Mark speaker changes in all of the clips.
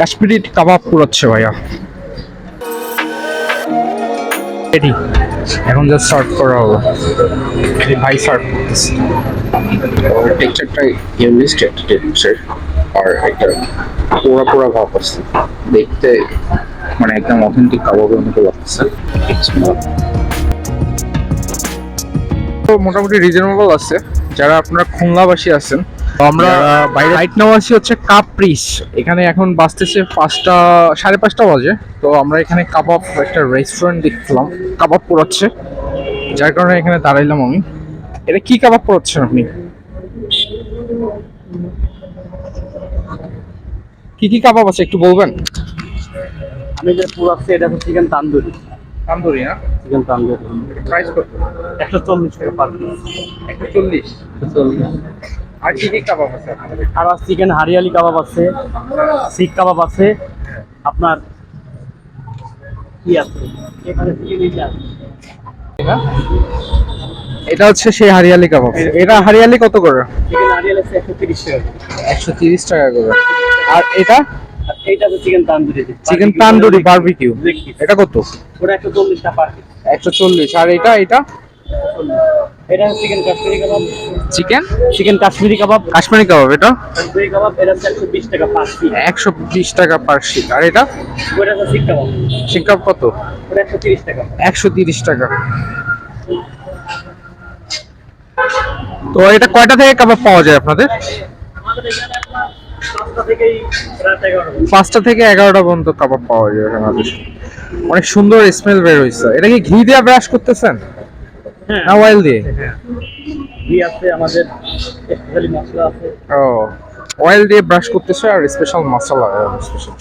Speaker 1: কাশ্মীরি কাবাব পুরোচ্ছে ভাইয়া। রেডি এখন just serve করা হলো। এই ভাই সার্ভ করতেছে।
Speaker 2: টেক্সচারটা ইউনিস্ট একটা টেক্সচার আর একটা পোড়া পোড়া ভাব আছে। দেখতে মানে একদম অথেন্টিক কাবাবের মতো লাগতেছে।
Speaker 1: তো মোটামুটি রিজনেবল আছে। যারা আপনারা খুলনাবাসী আছেন আমরা বাইরে রাইট নাও আছি হচ্ছে কাপ্রিস এখানে এখন বাজতেছে পাঁচটা সাড়ে পাঁচটা বাজে। তো আমরা এখানে কাবাব একটা রেস্টুরেন্ট দেখলাম। কাবাব পোড়াচ্ছে। যার কারণে এখানে দাঁড়াইলাম আমি। এটা কি কাবাব পোড়াচ্ছেন আপনি? কি কি কাবাব আছে একটু বলবেন?
Speaker 3: আমি যে পুরাচ্ছি এটা হচ্ছে চিকেন তান্দুরি।
Speaker 1: তান্দুরি না
Speaker 3: চিকেন তান্দুরি।
Speaker 1: প্রাইস কত?
Speaker 3: একশো চল্লিশ টাকা পার পিস
Speaker 1: একশো চল্লিশ। আর কি কি কাবাব আছে আপনাদের?
Speaker 3: আর চিকেন হারিয়ালি কাবাব আছে শিখ কাবাব আছে আপনার কি আছে? এখানে
Speaker 1: এটা? এটা হচ্ছে সেই হারিয়ালি কাবাব। এটা হারিয়ালি কত করে?
Speaker 3: চিকেন হারিয়ালি আছে একশো তিরিশ টাকা
Speaker 1: করে। আর এটা?
Speaker 3: আর এইটা আছে
Speaker 1: chicken tandoori. Chicken
Speaker 3: tandoori barbecue
Speaker 1: এটা কত?
Speaker 3: ওটা একশো চল্লিশ টাকা পার পিস
Speaker 1: একশো চল্লিশ। আর এটা এটা?
Speaker 3: এটা হচ্ছে chicken Kashmiri kebab.
Speaker 1: Chicken?
Speaker 3: Chicken Kashmiri kebab.
Speaker 1: Kashmiri kebab এটা?
Speaker 3: তন্দুরি কাবাব এটা হচ্ছে একশো বিশ টাকা পার পিস
Speaker 1: একশো বিশ টাকা পার শিট আর এটা?
Speaker 3: ওটা হচ্ছে শিখ কাবাব।
Speaker 1: শিকাব কত?
Speaker 3: ওটা একশো তিরিশ টাকা।
Speaker 1: একশো তিরিশ টাকা। তো এটা কয়টা থেকে কাবাব পাওয়া যায় আপনাদের?
Speaker 3: পাঁচটা
Speaker 1: থেকে এগারোটা পর্যন্ত কাবাব পাওয়া যায় আমাদের অনেক সুন্দর স্মেল বের হয়েছে। এটা কি ঘি দিয়ে ব্রাশ করতেছেন? না অয়েল দিয়ে?
Speaker 3: ঘি আছে আমাদের স্পেশালি মশলা আছে।
Speaker 1: ও অয়েল দিয়ে ব্রাশ করতেছে আর স্পেশাল মশলা স্পেশাল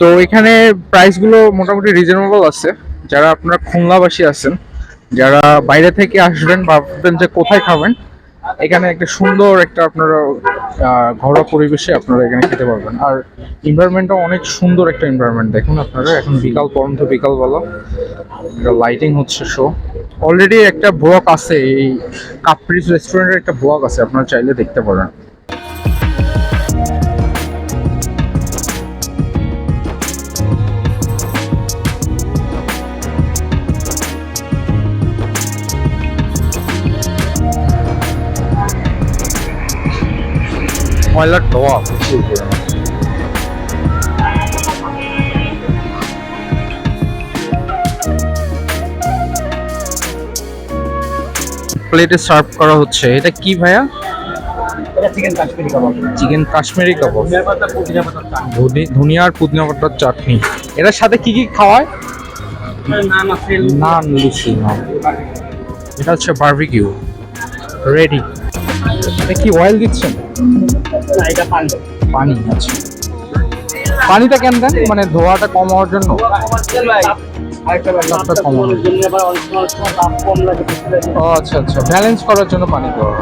Speaker 1: তো এখানে প্রাইসগুলো মোটামুটি রিজনেবল আছে। যারা আপনারা খুলনাবাসী আছেন যারা বাইরে থেকে আসবেন ভাববেন যে কোথায় খাবেন এখানে একটা সুন্দর একটা আপনারা ঘরোয়া পরিবেশে আপনারা এখানে খেতে পারবেন। আর এনভায়রনমেন্টটা অনেক সুন্দর একটা এনভায়রনমেন্ট দেখুন আপনারা, এখন বিকাল পর্যন্ত বিকালবেলা। এটা লাইটিং হচ্ছে শো অলরেডি একটা ব্লক আছে, এই কাপ্রিজ রেস্টুরেন্টের একটা ব্লক আছে, আপনারা চাইলে দেখতে পারেন। ময়লার ধোয়া। প্রচুর পরিমাণে প্লেটে সার্ভ করা হচ্ছে। এটা কি ভাইয়া?
Speaker 3: Chicken Kashmiri kebab.
Speaker 1: Chicken Kashmiri kebab.
Speaker 3: ধনিয়া পুদিনা
Speaker 1: আর পাতার চাটনি। এটার সাথে কি কি খাওয়ায়?
Speaker 3: নান
Speaker 1: লুচি নান এটা হচ্ছে বারবিকিউ রেডি এটা কি অয়েল দিচ্ছেন?
Speaker 3: না এটা পানি।
Speaker 1: পানি আছে পানিটা কেন দেন? মানে ধোয়াটা কম হওয়ার জন্য? আচ্ছা আচ্ছা। ব্যালেন্স করার জন্য পানি দেওয়া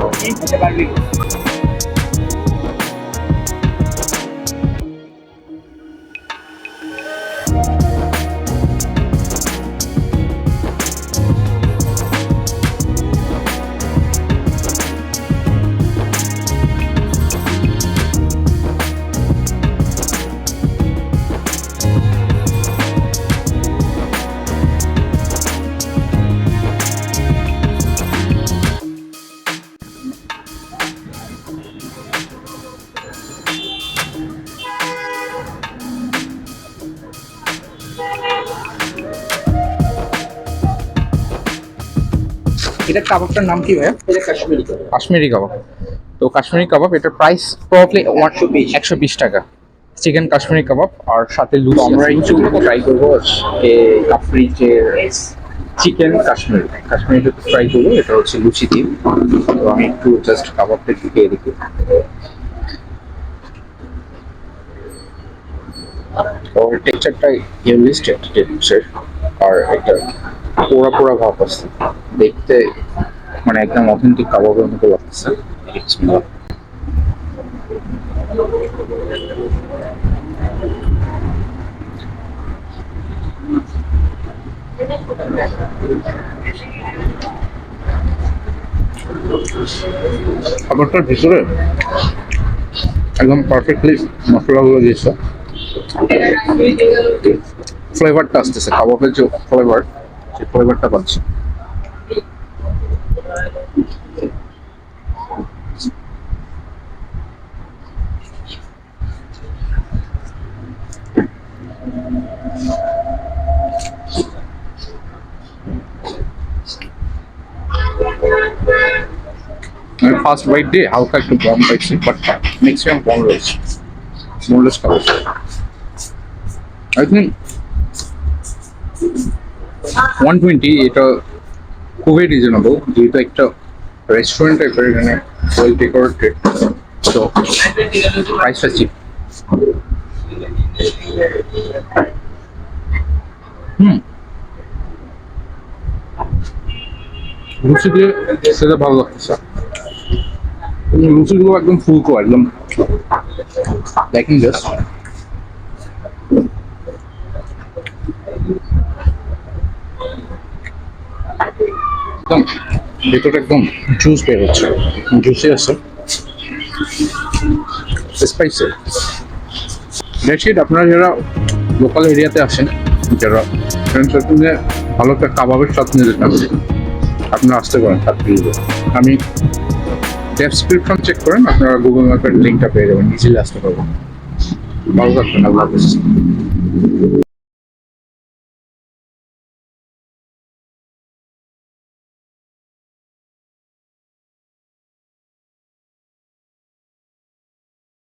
Speaker 1: এটা কাবাবটার নাম কি ভাইয়া?
Speaker 3: এটা কাশ্মীরি কাবাব।
Speaker 1: কাশ্মীরি কাবাব। তো কাশ্মীরি কাবাব এটার প্রাইস প্রবলি একশো বিশ। টাকা। চিকেন কাশ্মীরি কাবাব আর সাথে লুচি
Speaker 2: আমরা। একটু ট্রাই করব কাপ্রিজের চিকেন কাশ্মীর। কাশ্মীরটা ট্রাই করব এটা হচ্ছে লুচি দিয়ে। তো আমি একটু জাস্ট কাবাবটা ঢুকিয়ে দেখি। তো টেক্সচারটা ইউনিস্ট একটা টেক্সচার আর একটা পোড়া পোড়া ভাব আছে। দেখতে মানে একদম অথেন্টিক কাবাবের মতো লাগতেছে।
Speaker 1: খাবারটার ভিতরে একদম পারফেক্টলি মশলাগুলো দিয়েছে। ফ্লেভারটা আসতেছে, কাবাবের যে ফ্লেভার সেই ফ্লেভারটা পাচ্ছি আমি ফার্স্ট বাইট দিয়ে হালকা একটু গরম পাইছি বাট ম্যাক্সিমাম কম রয়েছে মোরলেস কাবাব আই থিঙ্ক ওয়ান টোয়েন্টি এটা খুবই রিজনেবল যেহেতু একটা রেস্টুরেন্ট টাইপের এখানে ওয়েল ডেকোরেটেড তো প্রাইসটা চিপ হুম। সেটা ভালো লাগতেছে। একদম ফুলকো একদম দেখেন জাস্ট একদম ভেতরে একদম জুস বের হচ্ছে। জুসি আছে। স্পাইসি ইট আপনারা যারা লোকাল এরিয়াতে আসেন, যারা ফ্রেন্ড সার্কেলে ভালো একটা কাবাবের স্বাদ নিতে চান আপনারা আসতে পারেন সাতগুলিতে আমি ডেসক্রিপশন চেক করেন, আপনারা গুগল ম্যাপের লিঙ্কটা পেয়ে যাবেন ইজিলি আসতে পারবেন। ভালো থাকবেন, আল্লাহ